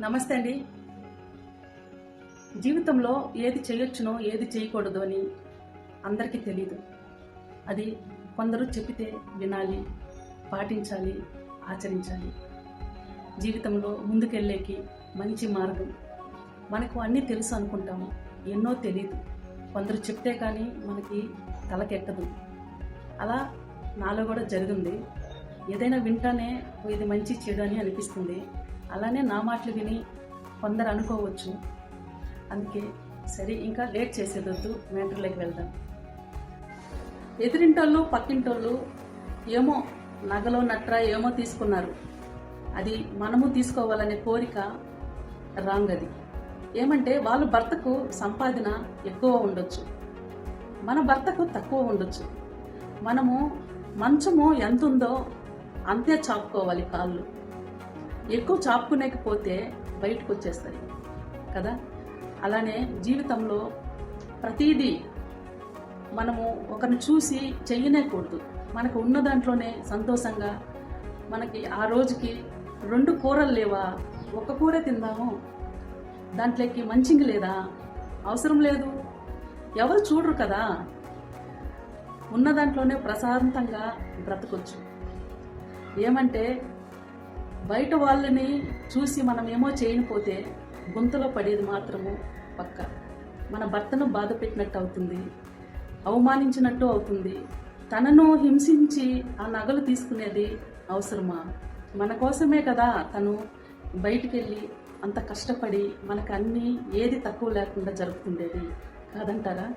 నమస్తే అండి. జీవితంలో ఏది చేయొచ్చునో ఏది చేయకూడదు అని అందరికీ తెలియదు అది కొందరు చెప్పితే వినాలి పాటించాలి ఆచరించాలి. జీవితంలో ముందుకెళ్ళేకి మంచి మార్గం. మనకు అన్నీ తెలుసు అనుకుంటాము. ఎన్నో తెలియదు కొందరు చెప్తే కానీ మనకి తలకెక్కదు అలా నాలో కూడా జరిగింది. ఏదైనా వింటానే ఇది మంచి చెడు అని అనిపిస్తుంది. అలానే నా మాటలు విని కొందరు అనుకోవచ్చు. అందుకే సరే ఇంకా లేట్ చేసేదొద్దు మ్యాటర్లోకి వెళ్దాం. ఎదురింటోళ్ళు పక్కింటోళ్ళు ఏమో నగలో నట్రా ఏమో తీసుకున్నారు. అది మనము తీసుకోవాలనే కోరిక రాంగ్ అది ఏమంటే వాళ్ళ భర్తకు సంపాదన ఎక్కువ ఉండొచ్చు. మన భర్తకు తక్కువ ఉండొచ్చు. మనము మంచము ఎంత ఉందో అంతే చాపుకోవాలి కాళ్ళు. ఎక్కువ చాపుకునేకపోతే బయటకు వచ్చేస్తాయి కదా? అలానే జీవితంలో ప్రతిదీ మనము ఒకరిని చూసి చెయ్యనేకూడదు. మనకు ఉన్న దాంట్లోనే సంతోషంగా మనకి ఆ రోజుకి రెండు కూరలు లేవా? ఒక కూరే తిందాము. దాంట్లోకి మంచింగ్ లేదా? అవసరం లేదు. ఎవరు చూడరు కదా? ఉన్న దాంట్లోనే ప్రశాంతంగా బ్రతకొచ్చు. ఏమంటే బయట వాళ్ళని చూసి మనం ఏమో చేయనిపోతే గుంతలో పడేది మాత్రము పక్క. మన భర్తను బాధ పెట్టినట్టు అవుతుంది అవమానించినట్టు అవుతుంది. తనను హింసించి ఆ నగలు తీసుకునేది అవసరమా? మన కోసమే కదా తను బయటికి వెళ్ళి అంత కష్టపడి మనకు అన్నీ ఏది తక్కువ లేకుండా జరుపుతుండేది కాదంటారా?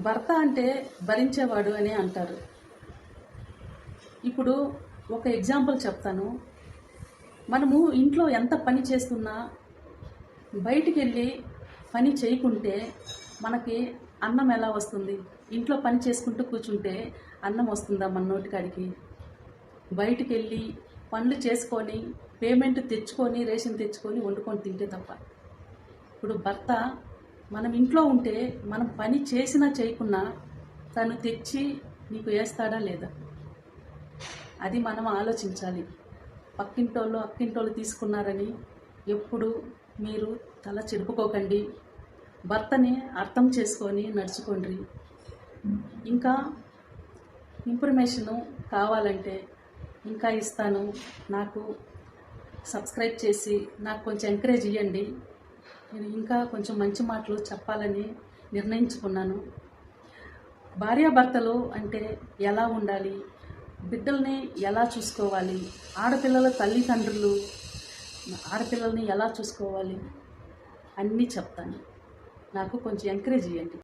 భర్త అంటే భరించేవాడు అని అంటారు. ఇప్పుడు ఒక ఎగ్జాంపుల్ చెప్తాను. మనము ఇంట్లో ఎంత పని చేస్తున్నా బయటికి వెళ్ళి పని చేయకుంటే మనకి అన్నం ఎలా వస్తుంది? ఇంట్లో పని చేసుకుంటూ కూర్చుంటే అన్నం వస్తుందా మన నోటికాడికి? బయటికి వెళ్ళి పనులు చేసుకొని పేమెంట్ తెచ్చుకొని రేషన్ తెచ్చుకొని వండుకొని తింటే తప్ప. ఇప్పుడు భర్త మనం ఇంట్లో ఉంటే మనం పని చేసినా చేయకున్నా తను తెచ్చి నీకు వేస్తాడా లేదా? అది మనం ఆలోచించాలి. పక్కింటోళ్ళు అక్కింటోళ్ళు తీసుకున్నారని ఎప్పుడు మీరు తల చెడుపుకోకండి భర్తని అర్థం చేసుకొని నడుచుకోండి. ఇంకా ఇన్ఫర్మేషను కావాలంటే ఇంకా ఇస్తాను. నాకు సబ్స్క్రైబ్ చేసి నాకు కొంచెం ఎంకరేజ్ ఇవ్వండి నేను ఇంకా కొంచెం మంచి మాటలు చెప్పాలని నిర్ణయించుకున్నాను. భార్యాభర్తలు అంటే ఎలా ఉండాలి? బిడ్డల్ని ఎలా చూసుకోవాలి? ఆడపిల్లల తల్లిదండ్రులు ఆడపిల్లల్ని ఎలా చూసుకోవాలి? అన్నీ చెప్తాను. నాకు కొంచెం ఎంకరేజ్ చేయండి.